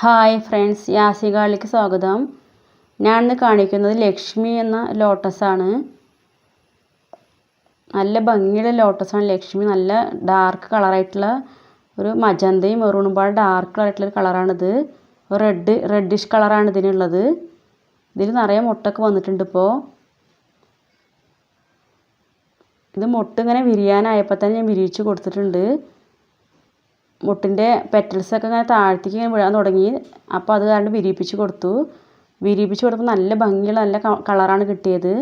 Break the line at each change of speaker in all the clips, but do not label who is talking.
Hi friends യാസികാളിക്ക് സ്വാഗതം. ഞാൻ ഇന്ന് കാണിക്കുന്നത് ലക്ഷ്മി എന്ന ലോട്ടസാണ് നല്ല ഭംഗിയുള്ള ലോട്ടസാണ് ലക്ഷ്മി. നല്ല ഡാർക്ക് കളറായിട്ടുള്ള ഒരു മജന്തയും മെറൂണും ഡാർക്ക് കളറായിട്ടുള്ള ഒരു കളറാണിത് റെഡ് റെഡിഷ് കളറാണ് ഇതിനുള്ളത്. ഇതിൽ നിറയെ മുട്ടൊക്കെ വന്നിട്ടുണ്ട് ഇപ്പോൾ ഇത് മുട്ട് ഇങ്ങനെ വിരിയാനായപ്പോൾ തന്നെ ഞാൻ വിരിയിച്ച് കൊടുത്തിട്ടുണ്ട്. മുട്ടിന്റെ പെറ്റൽസൊക്കെ ഇങ്ങനെ താഴത്തേക്ക് ഇങ്ങനെ വീഴാൻ തുടങ്ങി. അപ്പോൾ അത് കാരണം വിരിയിപ്പിച്ച് കൊടുത്തു. വിരിയിപ്പിച്ച് കൊടുത്തപ്പോൾ നല്ല ഭംഗിയുള്ള നല്ല കളറാണ് കിട്ടിയത്.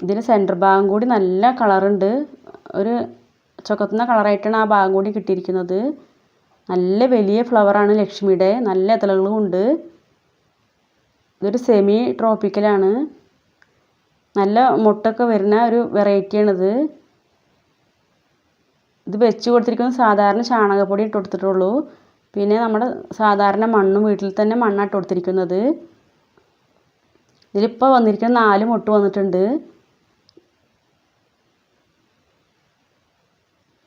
ഇതിന് സെന്റർ ഭാഗം കൂടി നല്ല കളറുണ്ട് ഒരു ചുക്കത്തുന്ന കളറായിട്ടാണ് ആ ഭാഗം കൂടി കിട്ടിയിരിക്കുന്നത്. നല്ല വലിയ ഫ്ലവറാണ് ലക്ഷ്മിയുടെ. നല്ല ഇതളുകളും ഉണ്ട്. ഇതൊരു സെമി ട്രോപ്പിക്കലാണ് നല്ല മുട്ടൊക്കെ വരുന്ന ഒരു വെറൈറ്റിയാണിത് ഇത് വെച്ച് കൊടുത്തിരിക്കുന്നത് സാധാരണ ചാണകപ്പൊടി ഇട്ട് കൊടുത്തിട്ടുള്ളൂ. പിന്നെ നമ്മുടെ സാധാരണ മണ്ണും വീട്ടിൽ തന്നെ മണ്ണാണ് ഇട്ട് കൊടുത്തിരിക്കുന്നത്. ഇതിലിപ്പോൾ വന്നിരിക്കുന്ന നാല് മുട്ട് വന്നിട്ടുണ്ട്.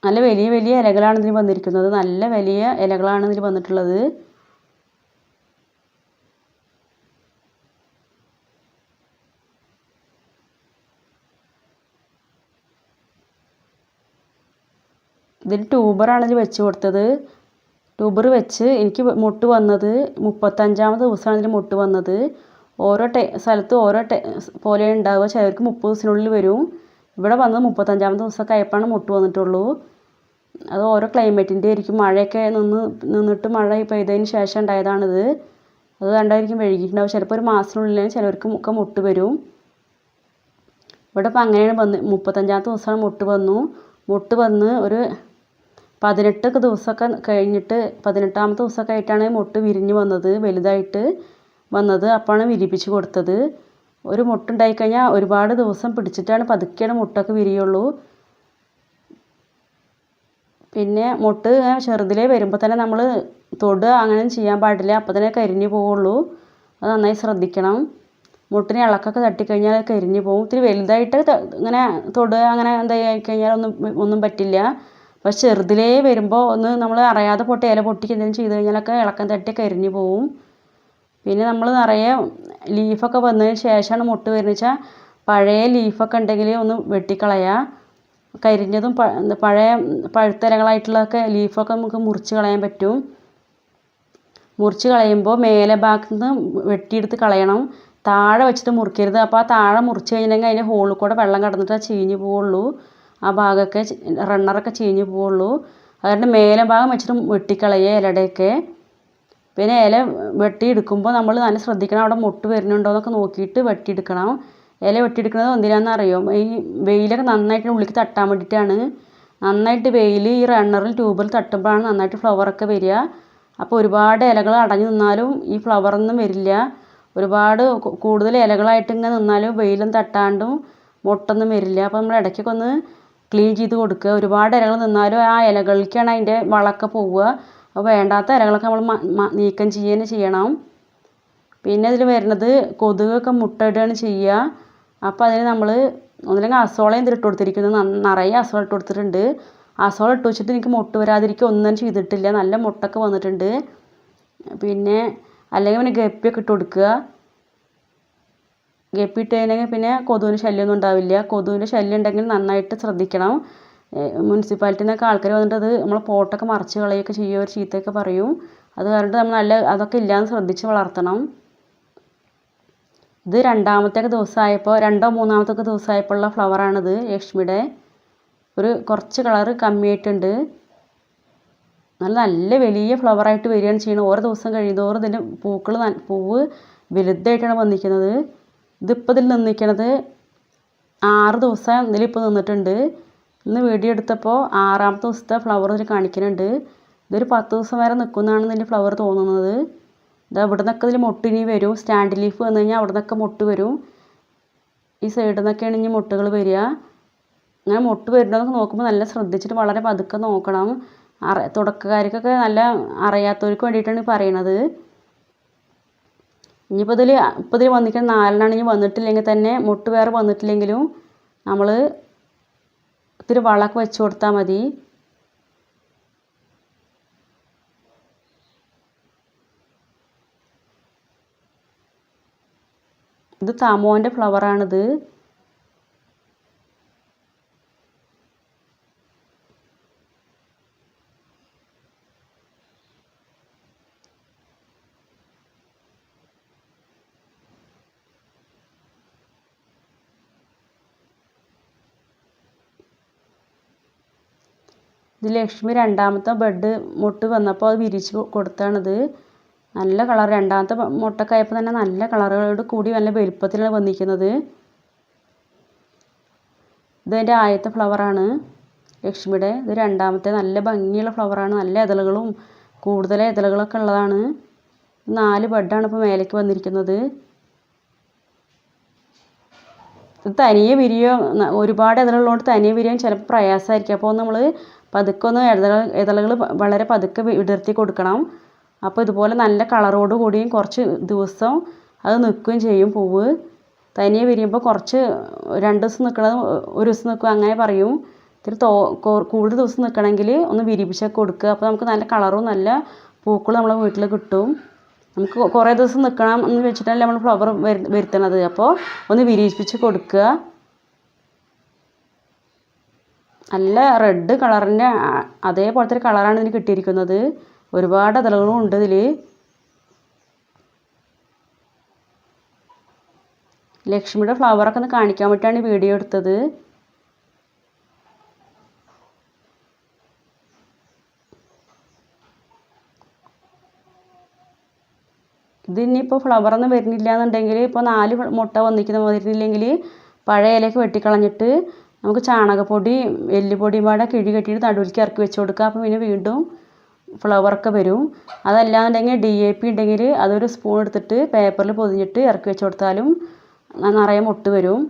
നല്ല വലിയ വലിയ ഇലകളാണ് ഇതിന് വന്നിരിക്കുന്നത്. നല്ല വലിയ ഇലകളാണ് ഇതിൽ വന്നിട്ടുള്ളത്. ഇതിൽ ട്യൂബറാണ് വെച്ച് കൊടുത്തത്. ട്യൂബർ വെച്ച് എനിക്ക് മുട്ട് വന്നത് മുപ്പത്തഞ്ചാമത് ദിവസമാണ് ഇതിൽ മുട്ട് വന്നത്. ഓരോ ടൈ സ്ഥലത്ത് ഓരോ ടൈ പോലെ ഉണ്ടാവുക. ചിലർക്ക് മുപ്പത് ദിവസത്തിനുള്ളിൽ വരും. ഇവിടെ വന്നത് മുപ്പത്തഞ്ചാമത്തെ ദിവസമൊക്കെ ആയപ്പോഴാണ് മുട്ട് വന്നിട്ടുള്ളൂ. അത് ഓരോ ക്ലൈമറ്റിന്റെ ആയിരിക്കും. മഴയൊക്കെ നിന്ന് നിന്നിട്ട് മഴ പെയ്തതിന് ശേഷം ഉണ്ടായതാണിത്. അത് കണ്ടായിരിക്കും വഴുകിയിട്ടുണ്ടാവും ചിലപ്പോൾ ഒരു മാസത്തിനുള്ളിൽ ചിലർക്ക് ഒക്കെ മുട്ട് വരും. ഇവിടെ ഇപ്പോൾ അങ്ങനെയാണ് വന്ന് മുപ്പത്തഞ്ചാമത്തെ ദിവസമാണ് മുട്ട് വന്നു. മുട്ട് വന്ന് ഒരു പതിനെട്ടൊക്കെ ദിവസമൊക്കെ കഴിഞ്ഞിട്ട് പതിനെട്ടാമത്തെ ദിവസമൊക്കെ ആയിട്ടാണ് മുട്ട് വിരിഞ്ഞ് വന്നത് വലുതായിട്ട് വന്നത്. അപ്പോഴാണ് വിരിപ്പിച്ച് കൊടുത്തത്. ഒരു മുട്ടുണ്ടായി കഴിഞ്ഞാൽ ഒരുപാട് ദിവസം പിടിച്ചിട്ടാണ് പതുക്കെയാണ് മുട്ടൊക്കെ വിരിയുള്ളൂ. പിന്നെ മുട്ട് ചെറുതിലേ വരുമ്പോൾ തന്നെ നമ്മൾ തൊടുക അങ്ങനെ ചെയ്യാൻ പാടില്ല. അപ്പോൾ തന്നെ കരിഞ്ഞു പോവുള്ളൂ. അത് നന്നായി ശ്രദ്ധിക്കണം. മുട്ടിന് ഇളക്കൊക്കെ തട്ടിക്കഴിഞ്ഞാൽ കരിഞ്ഞു പോകും ഇത്തിരി വലുതായിട്ട് ഇങ്ങനെ തൊടുക അങ്ങനെ എന്തായി കഴിഞ്ഞാൽ ഒന്നും ഒന്നും പറ്റില്ല. പക്ഷെ ചെറുതിലേ വരുമ്പോൾ ഒന്ന് നമ്മൾ അറിയാതെ പൊട്ടി ഇല പൊട്ടിക്ക് എന്തെങ്കിലും ചെയ്ത് കഴിഞ്ഞാലൊക്കെ ഇളക്കം തട്ടി കരിഞ്ഞു പോവും. പിന്നെ നമ്മൾ നിറയെ ലീഫൊക്കെ വന്നതിന് ശേഷമാണ് മുട്ട് വരുന്നത്. വെച്ചാൽ പഴയ ലീഫൊക്കെ ഉണ്ടെങ്കിൽ ഒന്ന് വെട്ടിക്കളയുക കരിഞ്ഞതും പഴയ പഴുത്തരങ്ങളായിട്ടുള്ളതൊക്കെ ലീഫൊക്കെ നമുക്ക് മുറിച്ച് കളയാൻ പറ്റും. മുറിച്ച് കളയുമ്പോൾ മേലെ ഭാഗത്ത് നിന്ന് വെട്ടിയെടുത്ത് കളയണം. താഴെ വെച്ചിട്ട് മുറിക്കരുത്. അപ്പോൾ ആ താഴെ മുറിച്ച് കഴിഞ്ഞിട്ടുണ്ടെങ്കിൽ അതിന്റെ ഹോളിൽ കൂടെ വെള്ളം കടന്നിട്ട് ചീഞ്ഞ് പോവുള്ളൂ. ആ ഭാഗമൊക്കെ റണ്ണറൊക്കെ ചീഞ്ഞ് പോവുള്ളൂ. അതുകൊണ്ട് മേലെ ഭാഗം വെച്ചിട്ട് വെട്ടിക്കളയുക ഇലയുടെയൊക്കെ. പിന്നെ ഇല വെട്ടിയെടുക്കുമ്പോൾ നമ്മൾ നല്ല ശ്രദ്ധിക്കണം അവിടെ മുട്ട് വരുന്നുണ്ടോ എന്നൊക്കെ നോക്കിയിട്ട് വെട്ടിയെടുക്കണം. ഇല വെട്ടിയെടുക്കുന്നത് എന്തിനാണെന്ന് അറിയോ? ഈ വെയിലൊക്കെ നന്നായിട്ട് ഉള്ളിക്ക് തട്ടാൻ വേണ്ടിയിട്ടാണ്. നന്നായിട്ട് വെയിൽ ഈ റണ്ണറിൽ ട്യൂബിൽ തട്ടുമ്പോഴാണ് നന്നായിട്ട് ഫ്ലവറൊക്കെ വരിക. അപ്പോൾ ഒരുപാട് ഇലകൾ അടഞ്ഞു നിന്നാലും ഈ ഫ്ലവറൊന്നും വരില്ല. ഒരുപാട് കൂടുതൽ ഇലകളായിട്ട് ഇങ്ങനെ നിന്നാലും വെയിലും തട്ടാണ്ടും മുട്ടൊന്നും വരില്ല. അപ്പോൾ നമ്മൾ ഇടയ്ക്കൊക്കെ ഒന്ന് ക്ലീൻ ചെയ്ത് കൊടുക്കുക. ഒരുപാട് ഇലകൾ നിന്നാലും ആ ഇലകളിലേക്കാണ് അതിന്റെ വളമൊക്കെ പോവുക. അപ്പോൾ വേണ്ടാത്ത ഇലകളൊക്കെ നമ്മൾ നീക്കം ചെയ്യുക ചെയ്യണം. പിന്നെ ഇതിൽ വരുന്നത് കൊതുകൊക്കെ മുട്ടയിടുകയാണ് ചെയ്യുക. അപ്പോൾ അതിന് നമ്മൾ ഒന്നില്ലെങ്കിൽ അസോള എന്തിട്ട് കൊടുത്തിരിക്കുന്നത്? നിറയെ അസോള ഇട്ട് കൊടുത്തിട്ടുണ്ട്. അസോള ഇട്ട് വെച്ചിട്ട് എനിക്ക് മുട്ട് വരാതിരിക്കുക ഒന്നും ചെയ്തിട്ടില്ല. നല്ല മുട്ടൊക്കെ വന്നിട്ടുണ്ട്. പിന്നെ അല്ലെങ്കിൽ പിന്നെ ഗപ്പിയൊക്കെ ഇട്ട് കൊടുക്കുക. ഗപ്പി ഇട്ട് കഴിഞ്ഞെങ്കിൽ പിന്നെ കൊതുകിന്റെ ശല്യമൊന്നും ഉണ്ടാവില്ല. കൊതുകിന്റെ ശല്യം ഉണ്ടെങ്കിൽ നന്നായിട്ട് ശ്രദ്ധിക്കണം. മുനിസിപ്പാലിറ്റിയിൽ നിന്നൊക്കെ ആൾക്കാർ വന്നിട്ട് അത് നമ്മൾ പോട്ടൊക്കെ മറിച്ച് കളയുകയൊക്കെ ചെയ്യുക ഒരു ചീത്തയൊക്കെ പറയും. അത് കാരണം നമ്മൾ നല്ല അതൊക്കെ ഇല്ലാന്ന് ശ്രദ്ധിച്ച് വളർത്തണം. ഇത് രണ്ടാമത്തെ ദിവസമായപ്പോൾ രണ്ടോ മൂന്നാമത്തെ ദിവസമായപ്പോഴുള്ള ഫ്ലവറാണിത് ലക്ഷ്മിയുടെ ഒരു കുറച്ച് കളറ് കമ്മിയായിട്ടുണ്ട്. നല്ല നല്ല വലിയ ഫ്ലവറായിട്ട് വരികയാണ് ചെയ്യുന്നത്. ഓരോ ദിവസം കഴിയുന്നതോറും ഇതിന്റെ പൂക്കൾ പൂവ് വലുതായിട്ടാണ് വന്നിരിക്കുന്നത്. ഇതിപ്പോൾ ഇതിൽ നിന്നിരിക്കണത് ആറ് ദിവസം ഇതിലിപ്പോൾ നിന്നിട്ടുണ്ട്. ഇന്ന് വീഡിയോ എടുത്തപ്പോൾ ആറാമത്തെ ദിവസത്തെ ഫ്ലവർ ഇതിൽ കാണിക്കുന്നുണ്ട് ഇതൊരു പത്ത് ദിവസം വരെ നിൽക്കുന്നതാണ് ഇതിന്റെ ഫ്ലവർ തോന്നുന്നത്. ഇത് ഇവിടെ നിന്നൊക്കെ ഇതിൽ മുട്ട് ഇനി വരും. സ്റ്റാൻഡ് ലീഫ് വന്നു കഴിഞ്ഞാൽ അവിടെ നിന്നൊക്കെ മുട്ട് വരും. ഈ സൈഡിൽ നിന്നൊക്കെയാണ് ഇനി മുട്ടുകൾ വരിക. അങ്ങനെ മുട്ട് വരുന്നതൊക്കെ നോക്കുമ്പോൾ നല്ല ശ്രദ്ധിച്ചിട്ട് വളരെ പതുക്കെ നോക്കണം. അറ തുടക്കക്കാർക്കൊക്കെ നല്ല അറിയാത്തവർക്ക് വേണ്ടിയിട്ടാണ് പറയണത്. ഇനിയിപ്പോൾ ഇതിൽ ഇപ്പോൾ ഇതിൽ വന്നിരിക്കുന്ന നാലെണ്ണാണെങ്കിൽ വന്നിട്ടില്ലെങ്കിൽ തന്നെ മുട്ട് വേറെ വന്നിട്ടില്ലെങ്കിലും നമ്മൾ ഇത്തിരി വളക്ക് വെച്ച് കൊടുത്താൽ മതി. ഇത് തമോന്റെ ഫ്ലവറാണിത് ഇത് ലക്ഷ്മി രണ്ടാമത്തെ ബെഡ് മുട്ട് വന്നപ്പോൾ അത് വിരിച്ച് കൊടുത്താണിത്. നല്ല കളർ രണ്ടാമത്തെ മുട്ടൊക്കെ തന്നെ നല്ല കളറുകളോട് കൂടി നല്ല വലുപ്പത്തിലാണ് വന്നിരിക്കുന്നത്. ഇതെന്റെ ആദ്യത്തെ ഫ്ലവറാണ് ലക്ഷ്മിയുടെ. ഇത് രണ്ടാമത്തെ നല്ല ഭംഗിയുള്ള ഫ്ലവറാണ് നല്ല ഇതളുകളും കൂടുതൽ ഇതളുകളൊക്കെ ഉള്ളതാണ്. നാല് ബെഡാണ് ഇപ്പോൾ മേലേക്ക് വന്നിരിക്കുന്നത്. തനിയെ വിരിയോ ഒരുപാട് ഇതളുള്ളതുകൊണ്ട് തനിയെ വിരിയാൻ ചിലപ്പോൾ പ്രയാസമായിരിക്കും. അപ്പോൾ നമ്മൾ പതുക്കെ ഒന്ന് വളരെ പതുക്കെ വിടർത്തി കൊടുക്കണം. അപ്പോൾ ഇതുപോലെ നല്ല കളറോട് കൂടിയും കുറച്ച് ദിവസം അത് നിൽക്കുകയും ചെയ്യും പൂവ്. തനിയെ വിരിയുമ്പോൾ കുറച്ച് രണ്ട് ദിവസം നിൽക്കണത് ഒരു ദിവസം നിൽക്കും അങ്ങനെ പറയും. ഇത്തിരി തോ കൂടുതൽ ദിവസം നിൽക്കണമെങ്കിൽ ഒന്ന് വിരിപ്പിച്ചൊക്കെ കൊടുക്കുക. അപ്പോൾ നമുക്ക് നല്ല കളറും നല്ല പൂക്കളും നമ്മളെ വീട്ടിൽ കിട്ടും. നമുക്ക് കുറേ ദിവസം നിൽക്കണം എന്ന് വെച്ചിട്ടല്ല നമ്മൾ ഫ്ലവർ വരുത്തണത്. അപ്പോൾ ഒന്ന് വിരിയിപ്പിച്ച് കൊടുക്കുക. നല്ല റെഡ് കളറിന്റെ അതേപോലത്തെ ഒരു കളറാണ് ഇതിന് കിട്ടിയിരിക്കുന്നത്. ഒരുപാട് അതളുകളും ഉണ്ട് ഇതിൽ ലക്ഷ്മിയുടെ ഫ്ലവറൊക്കെ ഒന്ന് കാണിക്കാൻ വേണ്ടിയിട്ടാണ് ഈ വീഡിയോ എടുത്തത്. ഇതിനിപ്പോൾ ഫ്ലവറൊന്നും വരുന്നില്ല എന്നുണ്ടെങ്കിൽ ഇപ്പോൾ നാല് മുട്ട വന്നിരിക്കുന്ന വരുന്നില്ലെങ്കിൽ പഴയ ഇലയൊക്കെ വെട്ടിക്കളഞ്ഞിട്ട് നമുക്ക് ചാണകപ്പൊടി എല്ലുപൊടിയും പാടെ കിഴി കെട്ടിയിട്ട് നടുവിലേക്ക് ഇറക്കി വെച്ച് കൊടുക്കുക. അപ്പോൾ പിന്നെ വീണ്ടും ഫ്ലവറൊക്കെ വരും. അതല്ലാന്നുണ്ടെങ്കിൽ ഡി എ പി ഉണ്ടെങ്കിൽ അതൊരു സ്പൂൺ എടുത്തിട്ട് പേപ്പറിൽ പൊതിഞ്ഞിട്ട് ഇറക്കി വെച്ച് കൊടുത്താലും നിറയെ മൊട്ട് വരും.